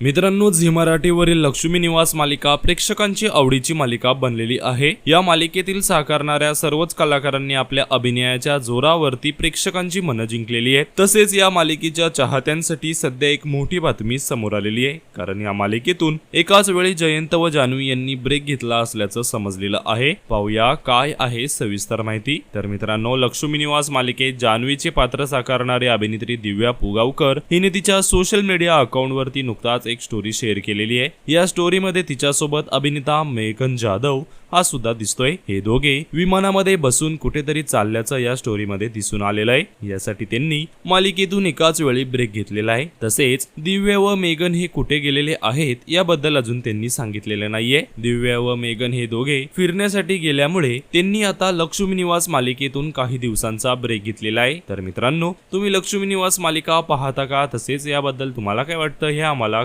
मित्रांनो झी मराठीवरील लक्ष्मी निवास मालिका प्रेक्षकांची आवडीची मालिका बनलेली आहे. या मालिकेतील साकारणाऱ्या सर्वच कलाकारांनी आपल्या अभिनयाच्या जोरावरती प्रेक्षकांची मनं जिंकलेली आहे तसेच या मालिकेच्या चाहत्यांसाठी सध्या एक मोठी बातमी समोर आलेली आहे. कारण या मालिकेतून एकाच वेळी जयंत व जानवी यांनी ब्रेक घेतला असल्याचं समजलेलं आहे. पाहूया काय आहे सविस्तर माहिती. तर मित्रांनो लक्ष्मी निवास मालिकेत जान्हवीचे पात्र साकारणारी अभिनेत्री दिव्या पुगावकर हिने तिच्या सोशल मीडिया अकाउंटवरती नुकताच एक स्टोरी शेअर केलेली आहे. या स्टोरीमध्ये तिच्यासोबत अभिनेता मेघन जाधव हा सुद्धा दिसतोय. हे दोघे विमानामध्ये बसून कुठेतरी चालल्याचं या स्टोरीमध्ये दिसून आलेलं आहे. यासाठी त्यांनी मालिकेतून एकाच वेळी ब्रेक घेतलेला आहे. तसेच दिव्य व मेघन हे कुठे गेलेले आहेत याबद्दल अजून त्यांनी सांगितलेलं नाहीये. दिव्या व मेघन हे दोघे फिरण्यासाठी गेल्यामुळे त्यांनी आता लक्ष्मी निवास मालिकेतून काही दिवसांचा ब्रेक घेतलेला आहे. तर मित्रांनो तुम्ही लक्ष्मी निवास मालिका पाहता का? तसेच याबद्दल तुम्हाला काय वाटतं? हे आम्हाला